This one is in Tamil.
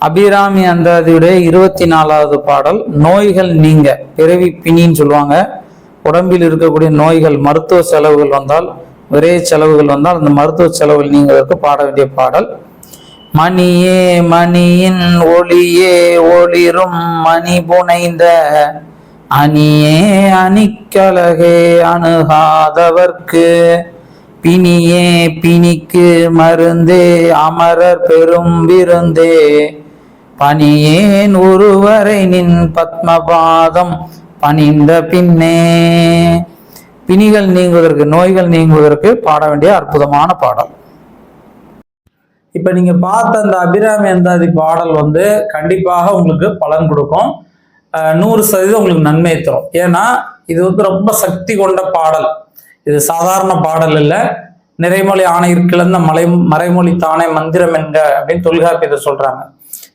அபிராமி அந்தாதியுடைய இருபத்தி நாலாவது பாடல் நோய்கள் நீங்க. பிறவி பிணின்னு சொல்லுவாங்க. உடம்பில் இருக்கக்கூடிய நோய்கள் மருத்துவ செலவுகள் வந்தால் விரை செலவுகள் வந்தால் அந்த மருத்துவ செலவுகள் நீங்கிறதுக்கு பாட வேண்டிய பாடல். மணியே மணியின் ஒளியே ஒளிரும் மணி புனைந்த அணியே அணிக்கலகே அணுகாதவர்க்கு. பிணியே பிணிக்கு மருந்தே அமரர் பெரும் விருந்தே. பணியேன் ஒருவரை நின் பத்மபாதம் பணிந்த பின்னே. பிணிகள் நீங்குவதற்கு நோய்கள் நீங்குவதற்கு பாட வேண்டிய அற்புதமான பாடல். இப்ப நீங்க பார்த்த அந்த அபிராமி அந்தாதி பாடல் வந்து கண்டிப்பாக உங்களுக்கு பலன் கொடுக்கும். நூறு சதவீதம் உங்களுக்கு நன்மை தரும். ஏன்னா இது வந்து ரொம்ப சக்தி கொண்ட பாடல். இது சாதாரண பாடல் இல்லை. நிறைமொழி ஆணையிற்கிழந்த மலை மறைமொழி தானே மந்திரம் என்க அப்படின்னு தொல்காப்பியத்தை சொல்றாங்க.